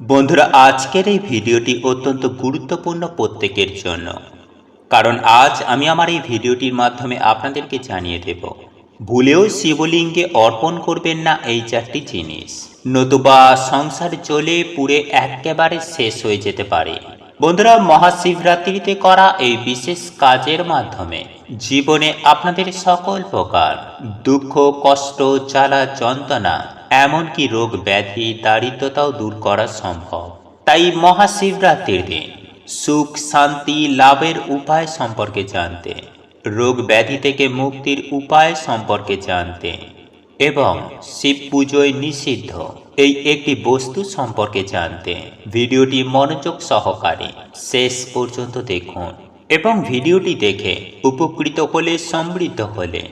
বন্ধুরা, আজকের এই ভিডিওটি অত্যন্ত গুরুত্বপূর্ণ প্রত্যেকের জন্য। কারণ আজ আমি আমার এই ভিডিওটির মাধ্যমে আপনাদেরকে জানিয়ে দেব, ভুলেও শিবলিঙ্গে অর্পণ করবেন না এই চারটি জিনিস। নতুবা সংসার চলে পুড়ে একেবারে শেষ হয়ে যেতে পারে। বন্ধুরা, মহাশিবরাত্রিতে করা এই বিশেষ কাজের মাধ্যমে জীবনে আপনাদের সকল প্রকার দুঃখ, কষ্ট, জ্বালা, যন্ত্রণা এমনকি রোগ ব্যাধি দারিদ্রতাও দূর করা সম্ভব। তাই মহাশিবরাত্রির দিন সুখ, শান্তি, লাভের উপায় সম্পর্কে জানতে, রোগ ব্যাধি থেকে মুক্তির উপায় সম্পর্কে জানতে এবং শিব পুজোয় নিষিদ্ধ এই একটি বস্তু সম্পর্কে জানতে ভিডিওটি মনোযোগ সহকারে শেষ পর্যন্ত দেখুন এবং ভিডিওটি দেখে উপকৃত হলে, সমৃদ্ধ হলে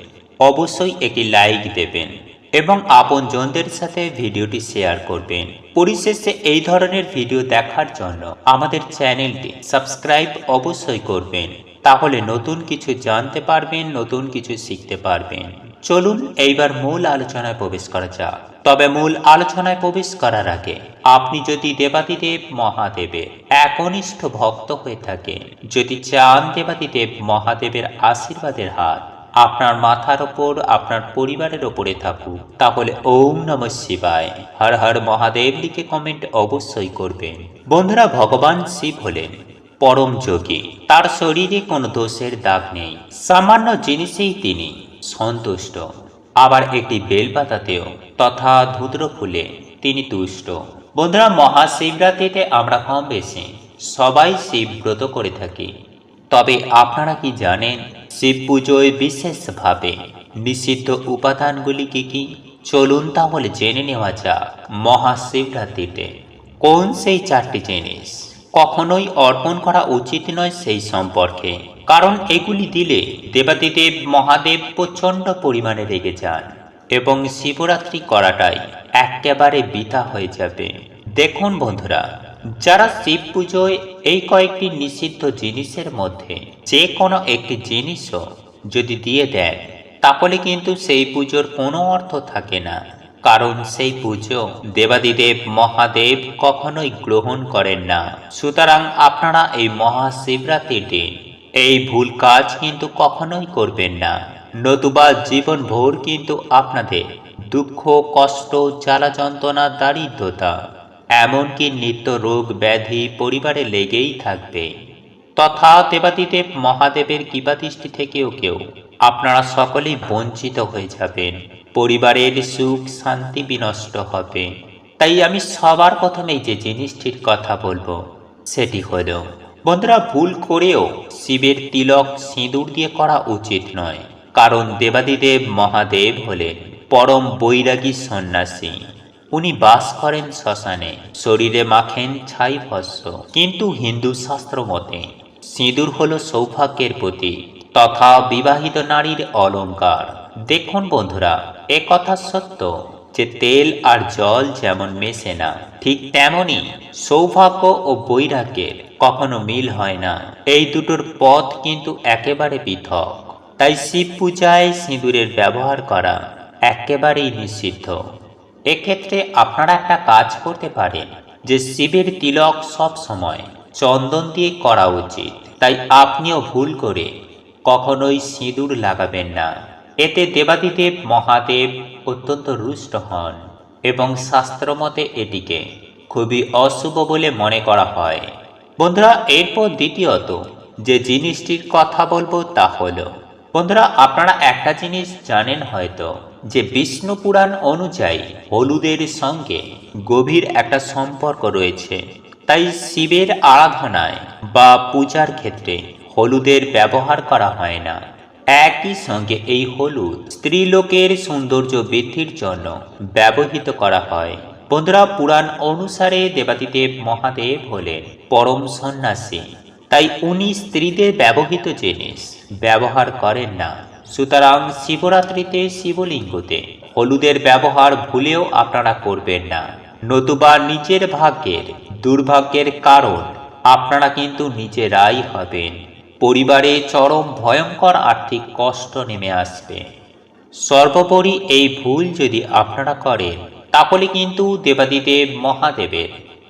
অবশ্যই একটি লাইক দেবেন। এবং আপনজনদের সাথে ভিডিওটি শেয়ার করবেন। পরিশেষে এই ধরনের ভিডিও দেখার জন্য আমাদের চ্যানেলটি সাবস্ক্রাইব অবশ্যই করবেন। তাহলে নতুন কিছু জানতে পারবেন, নতুন কিছু শিখতে পারবেন। চলুন এইবার মূল আলোচনায় প্রবেশ করা যাক। তবে মূল আলোচনায় প্রবেশ করার আগে আপনি যদি দেবাদিদেব মহাদেবের একনিষ্ঠ ভক্ত হয়ে থাকেন, যদি চান দেবাদিদেব মহাদেবের আশীর্বাদের হাত আপনার মাথার ওপর, আপনার পরিবারের ওপরে থাকুক। তাহলে ওম নম শিবায়। হর হর মহাদেব লিখে কমেন্ট অবশ্যই করবেন। বন্ধুরা, ভগবান শিব হলেন পরম যোগী। তার শরীরে কোনো দোষের দাগ নেই। সামান্য জিনিসেই তিনি সন্তুষ্ট। আবার একটি বেলপাতাতেও তথা ধুদ্র ফুলে তিনি তুষ্ট। বন্ধুরা, মহাশিবরাত্রিতে আমরা কম বেশি সবাই শিব ব্রত করে থাকি। তবে আপনারা কি জানেন শিব পুজোয় বিশেষভাবে নিষিদ্ধ উপাদানগুলি কি কি চলুন তাহলে জেনে নেওয়া যাক। মহাশিবরাত্রিতে কোন সেই চারটি জিনিস কখনোই অর্পণ করা উচিত নয় সেই সম্পর্কে? কারণ এগুলি দিলে দেবাদিদেব, মহাদেব প্রচণ্ড পরিমাণে রেগে যান এবং শিবরাত্রি করাটাই একেবারে বৃথা হয়ে যাবে। দেখুন বন্ধুরা যারা শিব পুজোয় এই কয়েকটি নিষিদ্ধ জিনিসের মধ্যে যে কোনো একটি জিনিসও যদি দিয়ে দেন, তাহলে কিন্তু সেই পুজোর কোনো অর্থ থাকে না। কারণ সেই পুজো দেবাদিদেব, মহাদেব কখনোই গ্রহণ করেন না। সুতরাং আপনারা এই মহাশিবরাত্রির দিন এই ভুল কাজ কিন্তু কখনোই করবেন না। নতুবা জীবন ভোর কিন্তু আপনাদের দুঃখ, কষ্ট জ্বালা যন্ত্রণা দারিদ্রতা এমনকি নিত্য রোগ ব্যাধি পরিবারে লেগেই থাকবে। তথা দেবাদিদেব মহাদেবের কৃপাদৃষ্টি থেকেও কেউ আপনারা সকলেই বঞ্চিত হয়ে যাবেন। পরিবারের সুখ, শান্তি বিনষ্ট হবে। তাই আমি সবার প্রথমেই যে জিনিসটির কথা বলব, সেটি হলো, বন্ধুরা, ভুল করেও শিবের তিলক সিঁদুর দিয়ে করা উচিত নয়। কারণ দেবাদিদেব মহাদেব হলেন পরম বৈরাগী সন্ন্যাসী। উনি বাস করেন শ্মশানে, শরীরে মাখেন ছাই ভস্য। কিন্তু হিন্দু শাস্ত্র মতে, সিঁদুর হল সৌভাগ্যের প্রতীক, তথা বিবাহিত নারীর অলংকার দেখুন বন্ধুরা কথা সত্য যে তেল আর জল যেমন মেশে না, ঠিক তেমনি সৌভাগ্য ও বৈরাগ্যের কখনো মিল হয় না। এই দুটোর পথ কিন্তু একেবারে পৃথক। তাই শিব পূজায় সিঁদুরের ব্যবহার করা একেবারেই নিষিদ্ধ। এক্ষেত্রে আপনারা একটা কাজ করতে পারেন যে শিবের তিলক সব সময় চন্দন দিয়ে করা উচিত। তাই আপনিও ভুল করে কখনোই সিঁদুর লাগাবেন না। এতে দেবাদিদেব মহাদেব অত্যন্ত রুষ্ট হন এবং শাস্ত্রমতে এটিকে খুবই অশুভ বলে মনে করা হয়। বন্ধুরা, এরপর দ্বিতীয়ত যে জিনিসটির কথা বলব তা হলো বন্ধুরা, আপনারা একটা জিনিস জানেন হয়তো, যে বিষ্ণু পুরাণ অনুযায়ী হলুদের সঙ্গে গভীর একটা সম্পর্ক রয়েছে। তাই শিবের আরাধনায় বা পূজার ক্ষেত্রে হলুদের ব্যবহার করা হয় না। একই সঙ্গে এই হলুদ স্ত্রীলোকের সৌন্দর্য বৃদ্ধির জন্য ব্যবহৃত করা হয়। বন্ধুরা, পুরাণ অনুসারে দেবাদিদেব মহাদেব হলেন পরম সন্ন্যাসী। তাই উনি স্ত্রীদের ব্যবহৃত জিনিস ব্যবহার করেন না। সুতরাং শিবরাত্রিতে শিবলিঙ্গতে হলুদের ব্যবহার ভুলেও আপনারা করবেন না। নতুবা নিজের ভাগ্যের দুর্ভাগ্যের কারণ আপনারা কিন্তু নিজেরাই হবেন। পরিবারে চরম ভয়ঙ্কর আর্থিক কষ্ট নেমে আসবে। সর্বোপরি এই ভুল যদি আপনারা করেন, তাহলে কিন্তু দেবাদিদেব মহাদেবের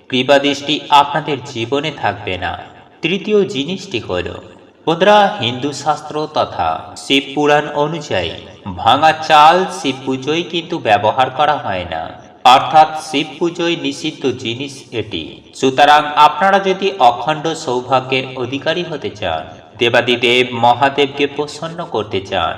কৃপাদৃষ্টি আপনাদের জীবনে থাকবে না। তৃতীয় জিনিসটি হল বন্ধুরা হিন্দু শাস্ত্র তথা শিব পুরাণ অনুযায়ী ভাঙা চাল শিব পুজোয় কিন্তু ব্যবহার করা হয় না। অর্থাৎ শিব পুজোয় নিষিদ্ধ জিনিস এটি। সুতরাং আপনারা যদি অখণ্ড সৌভাগ্যের অধিকারী হতে চান, দেবাদিদেব মহাদেবকে প্রসন্ন করতে চান,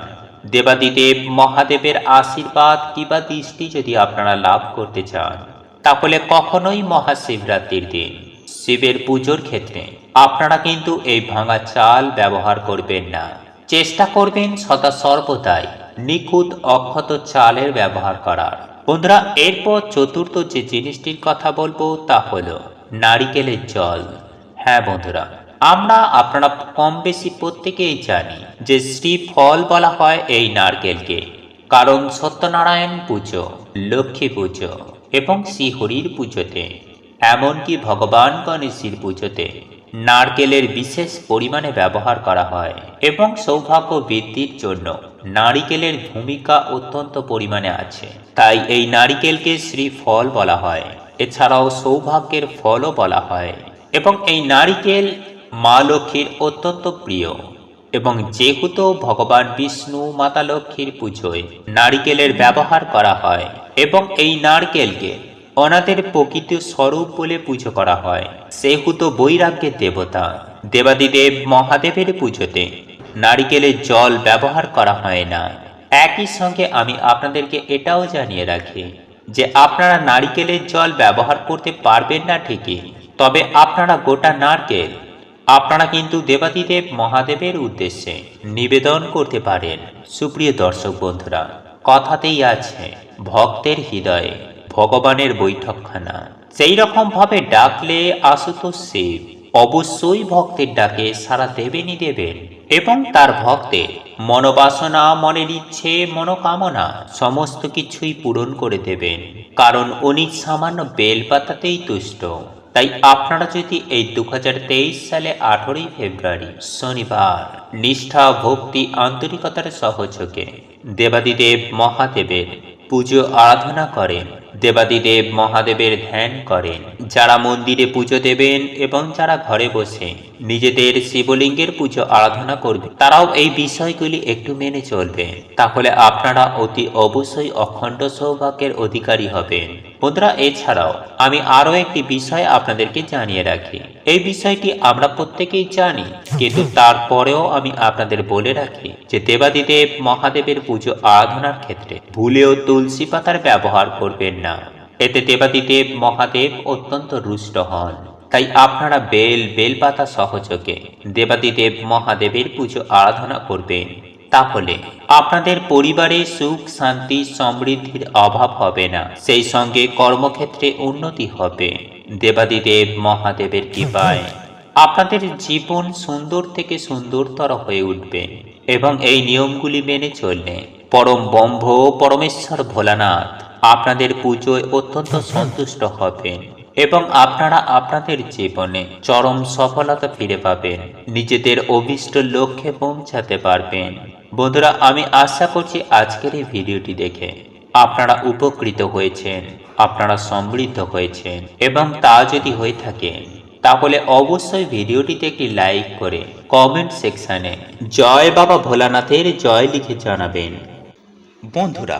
দেবাদিদেব মহাদেবের আশীর্বাদ কিবা দৃষ্টি যদি আপনারা লাভ করতে চান, তাহলে কখনোই মহাশিবরাত্রির দিন শিবের পুজোর ক্ষেত্রে। আপনারা কিন্তু এই ভাঙা চাল ব্যবহার করবেন না। চেষ্টা করবেন সদা সর্বদাই নিখুঁত অক্ষত চালের ব্যবহার করার। বন্ধুরা, এরপর চতুর্থ যে জিনিসটির কথা বলব তা হলো নারিকেলের জল। হ্যাঁ বন্ধুরা, আমরা আপনারা কম বেশি প্রত্যেকেই জানি যে শ্রী ফল বলা হয় এই নারকেলকে। কারণ সত্যনারায়ণ পুজো, লক্ষ্মী পুজো এবং শ্রীহরির পুজোতে এমনকি ভগবান গণেশের পুজোতে নারকেলের বিশেষ পরিমাণে ব্যবহার করা হয় এবং সৌভাগ্য বৃদ্ধির জন্য নারিকেলের ভূমিকা অত্যন্ত পরিমাণে আছে। তাই এই নারিকেলকে শ্রী ফল বলা হয়। এছাড়াও সৌভাগ্যের ফলও বলা হয় এবং এই নারিকেল মা লক্ষ্মীর অত্যন্ত প্রিয়। এবং যেহেতু ভগবান বিষ্ণু, মাতা লক্ষ্মীর পুজোয় নারিকেলের ব্যবহার করা হয় এবং এই নারকেলকে অনাথের প্রকৃত স্বরূপ বলে পুজো করা হয়। সেহেতু বৈরাগ্যের দেবতা। দেবাদিদেব মহাদেবের পুজোতে নারিকেলের জল ব্যবহার করা হয় না। একই সঙ্গে আমি আপনাদেরকে এটাও জানিয়ে রাখি যে আপনারা নারিকেলের জল ব্যবহার করতে পারবেন না ঠিকই। তবে আপনারা গোটা নারকেল, আপনারা কিন্তু দেবাদিদেব মহাদেবের উদ্দেশ্যে নিবেদন করতে পারেন। সুপ্রিয় দর্শক বন্ধুরা, কথাতেই আছে, ভক্তের হৃদয়ে ভগবানের বৈঠকখানা। সেই রকম ভাবে ডাকলে আশুতোষ শিব অবশ্যই ভক্তের ডাকে সারা দেবেনই দেবেন এবং তার ভক্তের মনোবাসনা, মনের ইচ্ছে, মনোকামনা সমস্ত কিছুই পূরণ করে দেবেন। কারণ উনি সামান্য বেলপাতাতেই তুষ্ট। তাই আপনারা যদি এই দু হাজার তেইশ সালে আঠেরোই ফেব্রুয়ারি শনিবার নিষ্ঠা, ভক্তি, আন্তরিকতার সহযোগে দেবাদিদেব মহাদেবের পুজো আরাধনা করেন দেবাদিদেব মহাদেবের ধ্যান করেন। যারা মন্দিরে পুজো দেবেন এবং যারা ঘরে বসে নিজেদের শিবলিঙ্গের পুজো আরাধনা করবে। তারাও এই বিষয়গুলি একটু মেনে চলবে তাহলে আপনারা অতি অবশ্যই অখণ্ড সৌভাগ্যের অধিকারী হবেন। বন্ধুরা, এছাড়াও আমি আরও একটি বিষয় আপনাদেরকে জানিয়ে রাখি। এই বিষয়টি আমরা প্রত্যেকেই জানি, কিন্তু তারপরেও আমি আপনাদের বলে রাখি যে দেবাদিদেব মহাদেবের পুজো আরাধনার ক্ষেত্রে ভুলেও তুলসী পাতার ব্যবহার করবেন না। এতে দেবাদিদেব মহাদেব অত্যন্ত রুষ্ট হন। তাই আপনারা বেল, বেলপাতা সহযোগে দেবাদিদেব মহাদেবের পুজো আরাধনা করবেন। তাহলে আপনাদের পরিবারে সুখ, শান্তি, সমৃদ্ধির অভাব হবে না। সেই সঙ্গে কর্মক্ষেত্রে উন্নতি হবে। দেবাদিদেব মহাদেবের কৃপায় আপনাদের জীবন সুন্দর থেকে সুন্দরতর হয়ে উঠবে এবং এই নিয়মগুলি মেনে চললে পরম বম্ভ পরমেশ্বর ভোলানাথ আপনাদের পুজোয় অত্যন্ত সন্তুষ্ট হবেন এবং আপনারা আপনাদের জীবনে চরম সফলতা ফিরে পাবেন। নিজেদের অভিষ্ট লক্ষ্যে পৌঁছাতে পারবেন। বন্ধুরা, আমি আশা করছি আজকের এই ভিডিওটি দেখে আপনারা উপকৃত হয়েছেন, আপনারা সমৃদ্ধ হয়েছেন এবং তা যদি হয়ে থাকে, তাহলে অবশ্যই ভিডিওটিতে একটি লাইক করে কমেন্ট সেকশানে জয় বাবা ভোলানাথের জয় লিখে জানাবেন। বন্ধুরা